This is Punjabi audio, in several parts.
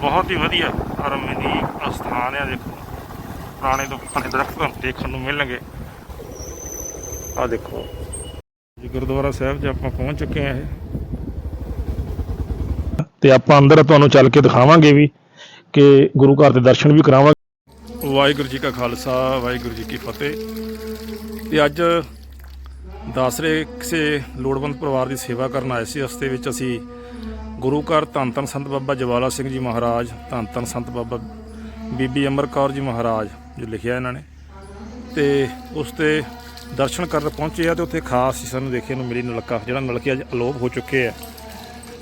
ਬਹੁਤ ਹੀ ਵਧੀਆ ਰਮਣੀ ਅਸਥਾਨ ਆ ਦੇਖੋ। ਪੁਰਾਣੇ ਤੋਂ ਪੁਰਾਣੇ ਦਰਖਤ ਦੇਖਣ ਨੂੰ ਮਿਲਣਗੇ। ਆ ਦੇਖੋ। ਜੀ, ਗੁਰਦੁਆਰਾ ਸਾਹਿਬ 'ਚ ਆਪਾਂ ਪਹੁੰਚ ਚੁੱਕੇ ਆ ਇਹ। ਤੇ ਆਪਾਂ ਅੰਦਰ ਤੁਹਾਨੂੰ ਚੱਲ ਕੇ ਦਿਖਾਵਾਂਗੇ ਵੀ ਕਿ ਗੁਰੂ ਘਰ ਦੇ ਦਰਸ਼ਨ ਵੀ ਕਰਾਵਾਂਗੇ। ਵਾਹਿਗੁਰੂ ਜੀ ਕਾ ਖਾਲਸਾ, ਵਾਹਿਗੁਰੂ ਜੀ ਕੀ ਫਤਿਹ। ਤੇ ਅੱਜ ਦਾਸਰੇ ਕਿਸੇ ਲੋੜਵੰਦ ਪਰਿਵਾਰ ਦੀ ਸੇਵਾ ਕਰਨ ਆਏ ਸੀ। ਹਸਤੇ ਵਿੱਚ ਅਸੀਂ ਗੁਰੂ ਘਰ ਧੰਨ ਧੰਨ ਸੰਤ ਬਾਬਾ ਜਵਾਲਾ ਸਿੰਘ ਜੀ ਮਹਾਰਾਜ, ਧੰਨ ਧੰਨ ਸੰਤ ਬਾਬਾ ਬੀਬੀ ਅਮਰ ਕੌਰ ਜੀ ਮਹਾਰਾਜ, ਜੋ ਲਿਖਿਆ ਇਹਨਾਂ ਨੇ। ਤੇ ਉਸ ਤੇ ਦਰਸ਼ਨ ਕਰਨ ਪਹੁੰਚੇ ਆ ਤੇ ਉੱਥੇ ਖਾਸ ਹੀ ਸਾਨੂੰ ਦੇਖਣ ਨੂੰ ਮਿਲੀ ਨਲਕਾ, ਜਿਹੜਾ ਨਲਕੇ ਅੱਜ ਅਲੋਪ ਹੋ ਚੁੱਕੇ ਆ।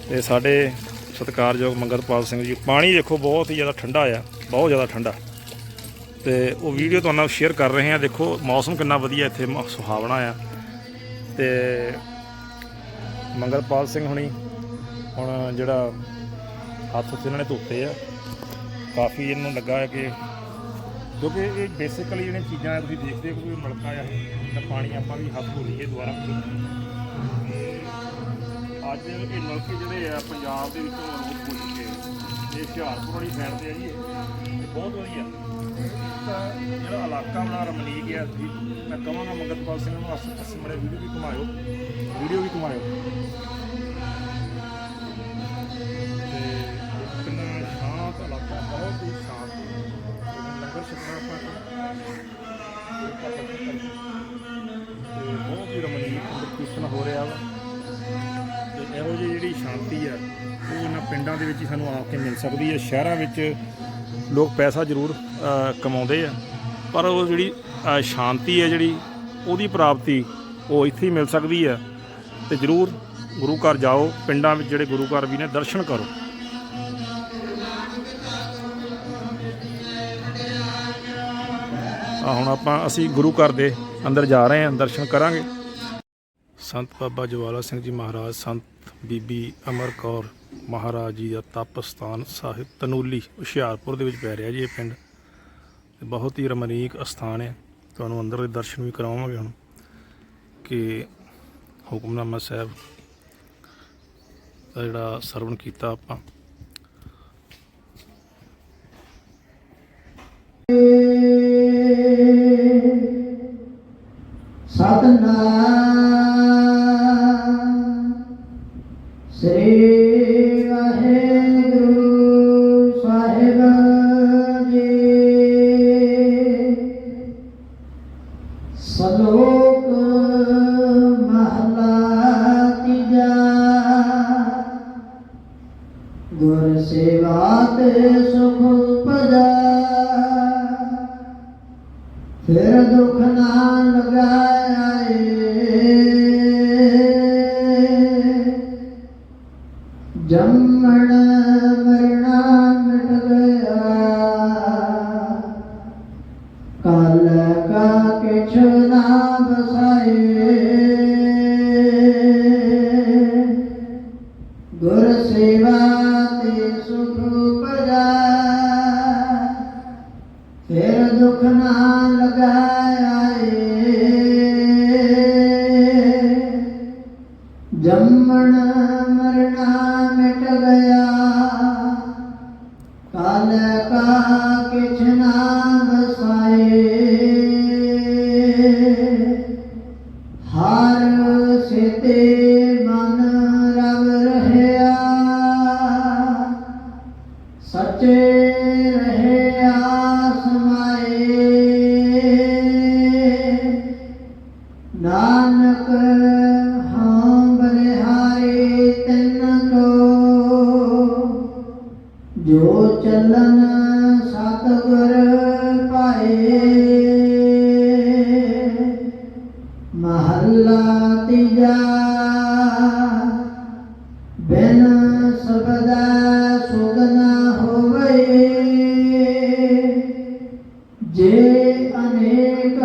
ਤੇ ਸਾਡੇ ਸਤਿਕਾਰਯੋਗ ਮੰਗਲਪਾਲ ਸਿੰਘ ਜੀ, ਪਾਣੀ ਦੇਖੋ ਬਹੁਤ ਹੀ ਜ਼ਿਆਦਾ ਠੰਡਾ ਆ, ਬਹੁਤ ਜ਼ਿਆਦਾ ਠੰਡਾ। ਤੇ ਉਹ ਵੀਡੀਓ ਤੁਹਾਨੂੰ ਸ਼ੇਅਰ ਕਰ ਰਹੇ ਹਾਂ ਦੇਖੋ ਮੌਸਮ ਕਿੰਨਾ ਵਧੀਆ ਇੱਥੇ ਮ- ਸੁਹਾਵਣਾ ਆ। ਤੇ ਮੰਗਲਪਾਲ ਸਿੰਘ ਹੁਣੀ ਹੁਣ ਜਿਹੜਾ ਹੱਥ ਇਹਨਾਂ ਨੇ ਧੋਤੇ ਆ, ਕਾਫੀ ਇਹਨੂੰ ਲੱਗਾ ਹੈ ਕਿ ਕਿਉਂਕਿ ਇਹ ਬੇਸਿਕਲੀ ਜਿਹੜੀਆਂ ਚੀਜ਼ਾਂ ਆ, ਤੁਸੀਂ ਦੇਖਦੇ ਹੋ ਕਿ ਕੋਈ ਨਲਕਾ ਆ ਤਾਂ ਪਾਣੀ ਆਪਾਂ ਵੀ ਹੱਥ ਧੋ ਲਈਏ ਦੁਬਾਰਾ। ਅੱਜ ਇਹ ਨਲਕੇ ਜਿਹੜੇ ਆ, ਪੰਜਾਬ ਦੇ ਵਿੱਚੋਂ ਅਲੋਪ ਹੋ ਚੁੱਕੇ ਆ। ਇਹ ਹੁਸ਼ਿਆਰਪੁਰ ਵਾਲੀ ਸਾਈਡ ਤੇ ਆ ਜੀ ਇਹ। ਬਹੁਤ ਵਧੀਆ। ਤਾਂ ਜਿਹੜਾ ਇਲਾਕਾ ਬਣਾ ਰਮਨੀਕ ਆ ਤੁਸੀਂ ਮੈਂ ਕਹਾਂਗਾ ਮੰਗਤਪਾਲ ਸਿੰਘ ਨੂੰ, ਅਸ ਅਸ ਵੀਡੀਓ ਵੀ ਘੁਮਾਇਓ। ਵੀਡੀਓ ਵੀ ਘੁਮਾਇਓ। ਸ਼ਾਂਤੀ ਆ ਉਹ ਇਹਨਾਂ ਪਿੰਡਾਂ ਦੇ ਵਿੱਚ ਹੀ ਸਾਨੂੰ ਆ ਕੇ ਮਿਲ ਸਕਦੀ ਹੈ, ਸ਼ਹਿਰਾਂ ਵਿੱਚ ਲੋਕ ਪੈਸਾ ਜ਼ਰੂਰ ਕਮਾਉਂਦੇ ਆ। ਪਰ ਉਹ ਜਿਹੜੀ ਸ਼ਾਂਤੀ ਹੈ ਜਿਹੜੀ, ਉਹਦੀ ਪ੍ਰਾਪਤੀ ਉਹ ਇੱਥੇ ਹੀ ਮਿਲ ਸਕਦੀ ਹੈ। ਤੇ ਜ਼ਰੂਰ ਗੁਰੂ ਘਰ ਜਾਓ, ਪਿੰਡਾਂ ਵਿੱਚ ਜਿਹੜੇ ਗੁਰੂ ਘਰ ਵੀ ਨੇ, ਦਰਸ਼ਨ ਕਰੋ। ਆ ਹੁਣ ਆਪਾਂ, ਅਸੀਂ ਗੁਰੂ ਘਰ ਦੇ ਅੰਦਰ ਜਾ ਰਹੇ ਹਾਂ, ਦਰਸ਼ਨ ਕਰਾਂਗੇ। ਸੰਤ ਬਾਬਾ ਜਵਾਲਾ ਸਿੰਘ ਜੀ ਮਹਾਰਾਜ, ਸੰਤ ਬੀਬੀ ਅਮਰ ਕੌਰ ਮਹਾਰਾਜ ਜੀ ਦਾ ਤਪ ਸਥਾਨ ਸਾਹਿਬ ਤਨੂਲੀ, ਹੁਸ਼ਿਆਰਪੁਰ ਦੇ ਵਿੱਚ ਪੈ ਰਿਹਾ ਜੀ ਇਹ ਪਿੰਡ। ਬਹੁਤ ਹੀ ਰਮਣੀਕ ਅਸਥਾਨ ਹੈ। ਤੁਹਾਨੂੰ ਅੰਦਰ ਦੇ ਦਰਸ਼ਨ ਵੀ ਕਰਾਵਾਂਗੇ ਹੁਣ ਕਿ ਹੁਕਮਨਾਮਾ ਸਾਹਿਬ ਦਾ ਜਿਹੜਾ ਸਰਵਣ ਕੀਤਾ ਆਪਾਂ। ਸਤਨਾਮ Sagrou ਮਰਨਾ ਮਰਣਾ ਮਿਟ ਗਿਆ। ਕਾਲ ਕਾ ਕਿਛ ਨਾ ਵਸਾਏ ਹਰ ਸਿਤੇ ਮਨ ਰਵ ਰਹਿਆ। ਸੱਚੇ ਜੋ ਚੱਲਨ ਸਤਿਗੁਰ ਪਾਏ ਮਹੱਲਾ ਤੀਜਾ ਬਿਨ ਸਬਦਾ ਸੁਧ ਹੋਵੇ ਜੇ ਅਨੇਕ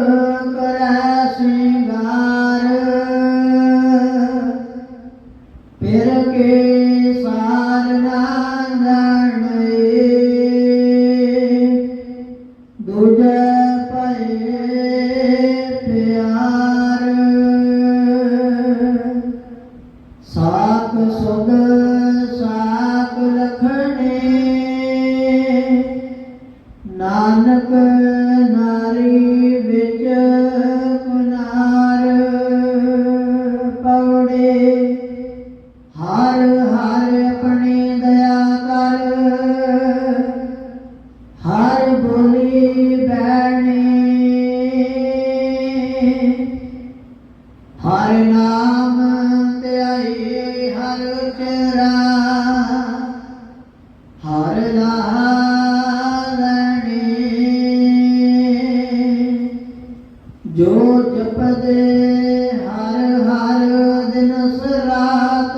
ਹਰ ਨਾਮ ਧਿਆਈ ਹਰ ਚਰਾ। ਹਰ ਲਾਲਣੀ। ਜੋ ਜਪਦੇ ਹਰ ਹਰ ਦਿਨ ਸਰਾਤ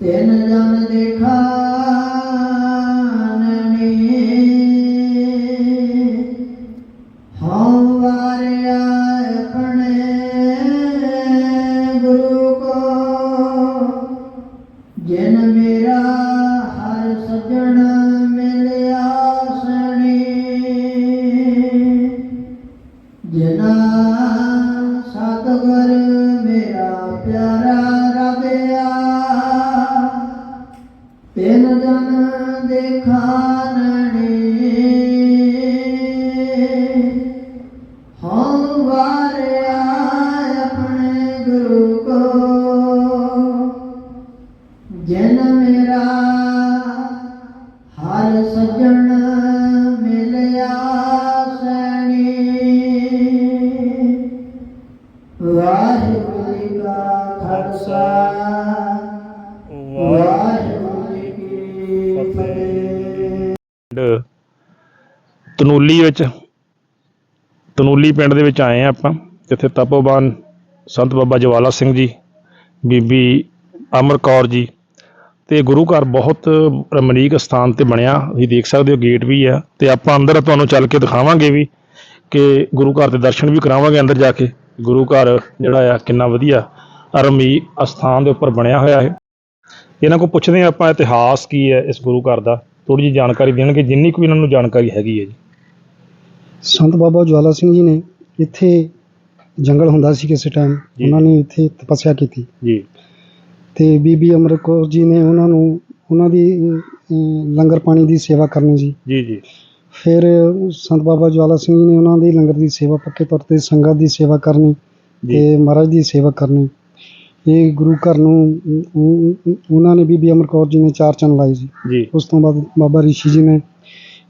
ਤਿਨ ਜਨ ਦੇਖਾ ਹਉ ਵਾਰਿਆ ਆਪਣੇ ਗੁਰੂ ਕੋ ਜਿਨ ਮੇਰਾ ਹਰ ਸਜਣ ਤਨੂਲੀ ਵਿੱਚ, ਤਨੂਲੀ ਪਿੰਡ ਦੇ ਵਿੱਚ ਆਏ ਆ ਆਪਾਂ, ਜਿੱਥੇ ਤਪੋਬਾਨ ਸੰਤ ਬਾਬਾ ਜਵਾਲਾ ਸਿੰਘ ਜੀ, ਬੀਬੀ ਅਮਰ ਕੌਰ ਜੀ, ਤੇ ਗੁਰੂ ਘਰ ਬਹੁਤ ਰਮਣੀਕ ਸਥਾਨ ਤੇ ਬਣਿਆ, ਤੁਸੀਂ ਦੇਖ ਸਕਦੇ ਹੋ ਗੇਟ ਵੀ ਆ, ਤੇ ਆਪਾਂ ਅੰਦਰ ਤੁਹਾਨੂੰ ਚੱਲ ਕੇ ਦਿਖਾਵਾਂਗੇ ਵੀ ਕਿ ਗੁਰੂ ਘਰ ਦੇ ਦਰਸ਼ਨ ਵੀ ਕਰਾਵਾਂਗੇ ਅੰਦਰ ਜਾ ਕੇ, ਗੁਰੂ ਘਰ ਜਿਹੜਾ ਆ ਕਿੰਨਾ ਵਧੀਆ ਰਮੀ ਅਸਥਾਨ ਦੇ ਉੱਪਰ ਬਣਿਆ ਹੋਇਆ ਹੈ। ਇਹਨਾਂ ਕੋਲ ਪੁੱਛਦੇ ਹਾਂ ਆਪਾਂ ਇਤਿਹਾਸ ਕੀ ਹੈ ਇਸ ਗੁਰੂ ਘਰ ਦਾ ਥੋੜੀ ਜਿਹੀ ਜਾਣਕਾਰੀ ਦੇਣਗੇ, ਜਿੰਨੀ ਕੁ ਵੀ ਇਹਨਾਂ ਨੂੰ ਜਾਣਕਾਰੀ ਹੈਗੀ ਹੈ ਜੀ। ਸੰਤ ਬਾਬਾ ਜਵਾਲਾ ਸਿੰਘ ਜੀ ਨੇ ਇੱਥੇ ਜੰਗਲ ਹੁੰਦਾ ਸੀ ਕਿਸੇ ਟਾਈਮ ਜੀ। ਉਹਨਾਂ ਨੇ ਇੱਥੇ ਤਪੱਸਿਆ ਕੀਤੀ। ਜੀ। ਤੇ ਬੀਬੀ ਅਮਰ ਕੌਰ ਜੀ ਨੇ ਉਹਨਾਂ ਨੂੰ ਉਹਨਾਂ ਦੀ ਅਮ, ਲੰਗਰ ਪਾਣੀ ਦੀ ਸੇਵਾ ਕਰਨੀ ਸੀ। ਜੀ ਜੀ। ਫਿਰ ਸੰਤ ਬਾਬਾ ਜਵਾਲਾ ਸਿੰਘ ਜੀ ਨੇ ਉਹਨਾਂ ਦੀ ਲੰਗਰ ਦੀ ਸੇਵਾ ਪੱਕੇ ਤੌਰ ਤੇ ਸੰਗਤ ਦੀ ਸੇਵਾ ਕਰਨੀ ਜੀ। ਤੇ ਮਹਾਰਾਜ ਦੀ ਸੇਵਾ ਕਰਨੀ। ਇਹ ਗੁਰੂ ਘਰ ਨੂੰ ਅਮ, ਅਮ, ਉਹਨਾਂ ਨੇ ਬੀਬੀ ਅਮਰ ਕੌਰ ਜੀ ਨੇ ਚਾਰ ਚੰਨ ਲਾਏ ਜੀ ਜੀ। ਉਸ ਤੋਂ ਬਾਅਦ ਬਾਬਾ ਰਿਸ਼ੀ ਜੀ ਨੇ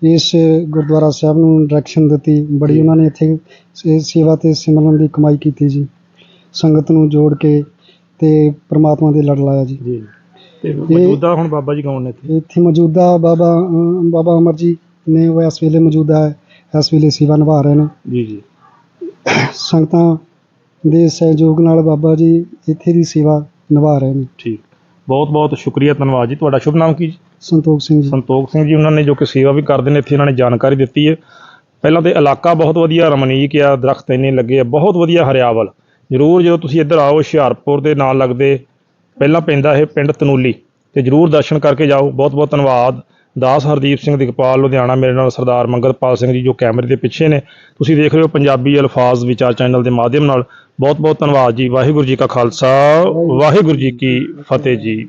ਇਸ ਗੁਰਦੁਆਰਾ ਸਾਹਿਬ ਨੂੰ ਡਾਇਰੈਕਸ਼ਨ ਦਿੱਤੀ। ਬੜੀ। ਉਹਨਾਂ ਨੇ ਇੱਥੇ ਸੇ- ਸੇਵਾ ਤੇ ਸਿਮਰਨ ਦੀ ਕਮਾਈ ਕੀਤੀ ਜੀ। ਸੰਗਤ ਨੂੰ ਜੋੜ ਕੇ ਤੇ ਪ੍ਰਮਾਤਮਾ ਦੇ ਲੜ ਲਾਇਆ ਜੀ। ਜੀ। ਤੇ ਮੌਜੂਦਾ ਹੁਣ ਬਾਬਾ ਜੀ ਕੌਣ ਨੇ ਇੱਥੇ? ਇੱਥੇ ਮੌਜੂਦਾ ਬਾਬਾ ਅਮ, ਬਾਬਾ ਅਮਰ ਜੀ ਨੇ ਉਹ ਇਸ ਵੇਲੇ ਮੌਜੂਦਾ ਹੈ। ਇਸ ਵੇਲੇ ਸੇਵਾ ਨਿਭਾ ਰਹੇ ਨੇ। ਜੀ ਜੀ। ਸੰਗਤਾਂ ਦੇ ਸਹਿਯੋਗ ਨਾਲ ਬਾਬਾ ਜੀ ਇੱਥੇ ਦੀ ਸੇਵਾ ਨਿਭਾ ਰਹੇ ਨੇ। ਠੀਕ। ਬਹੁਤ ਬਹੁਤ ਸ਼ੁਕਰੀਆ ਧੰਨਵਾਦ ਜੀ। ਤੁਹਾਡਾ ਸ਼ੁਭ ਨਾਮ ਕੀ ਜੀ? ਸੰਤੋਖ ਸਿੰਘ ਜੀ। ਸੰਤੋਖ ਸਿੰਘ ਜੀ, ਉਹਨਾਂ ਨੇ ਜੋ ਕਿ ਸੇਵਾ ਵੀ ਕਰਦੇ ਨੇ, ਇੱਥੇ ਇਹਨਾਂ ਨੇ ਜਾਣਕਾਰੀ ਦਿੱਤੀ ਹੈ। ਪਹਿਲਾਂ ਤੇ ਇਲਾਕਾ ਬਹੁਤ ਵਧੀਆ ਰਮਣੀਕ ਆ, ਦਰਖਤ ਇੰਨੇ ਲੱਗੇ ਆ, ਬਹੁਤ ਵਧੀਆ ਹਰਿਆਵਲ। ਜ਼ਰੂਰ ਜਦੋਂ ਤੁਸੀਂ ਇੱਧਰ ਆਓ, ਹੁਸ਼ਿਆਰਪੁਰ ਦੇ ਨਾਲ ਲੱਗਦੇ, ਪਹਿਲਾਂ ਪੈਂਦਾ ਇਹ ਪਿੰਡ ਤਨੂਲੀ। ਤੇ ਜ਼ਰੂਰ ਦਰਸ਼ਨ ਕਰਕੇ ਜਾਓ। ਬਹੁਤ ਬਹੁਤ ਧੰਨਵਾਦ। ਦਾਸ ਹਰਦੀਪ ਸਿੰਘ ਦਿਗਪਾਲ, ਲੁਧਿਆਣਾ ਮੇਰੇ ਨਾਲ ਸਰਦਾਰ ਮੰਗਲਪਾਲ ਸਿੰਘ ਜੀ, ਜੋ ਕੈਮਰੇ ਦੇ ਪਿੱਛੇ ਨੇ। ਤੁਸੀਂ ਦੇਖ ਰਹੇ ਹੋ ਪੰਜਾਬੀ ਅਲਫਾਜ਼ ਵਿਚਾਰ ਚੈਨਲ ਦੇ ਮਾਧਿਅਮ ਨਾਲ। ਬਹੁਤ ਬਹੁਤ ਧੰਨਵਾਦ ਜੀ। ਵਾਹਿਗੁਰੂ ਜੀ ਕਾ ਖਾਲਸਾ, ਵਾਹਿਗੁਰੂ ਜੀ ਕੀ ਫਤਿਹ ਜੀ।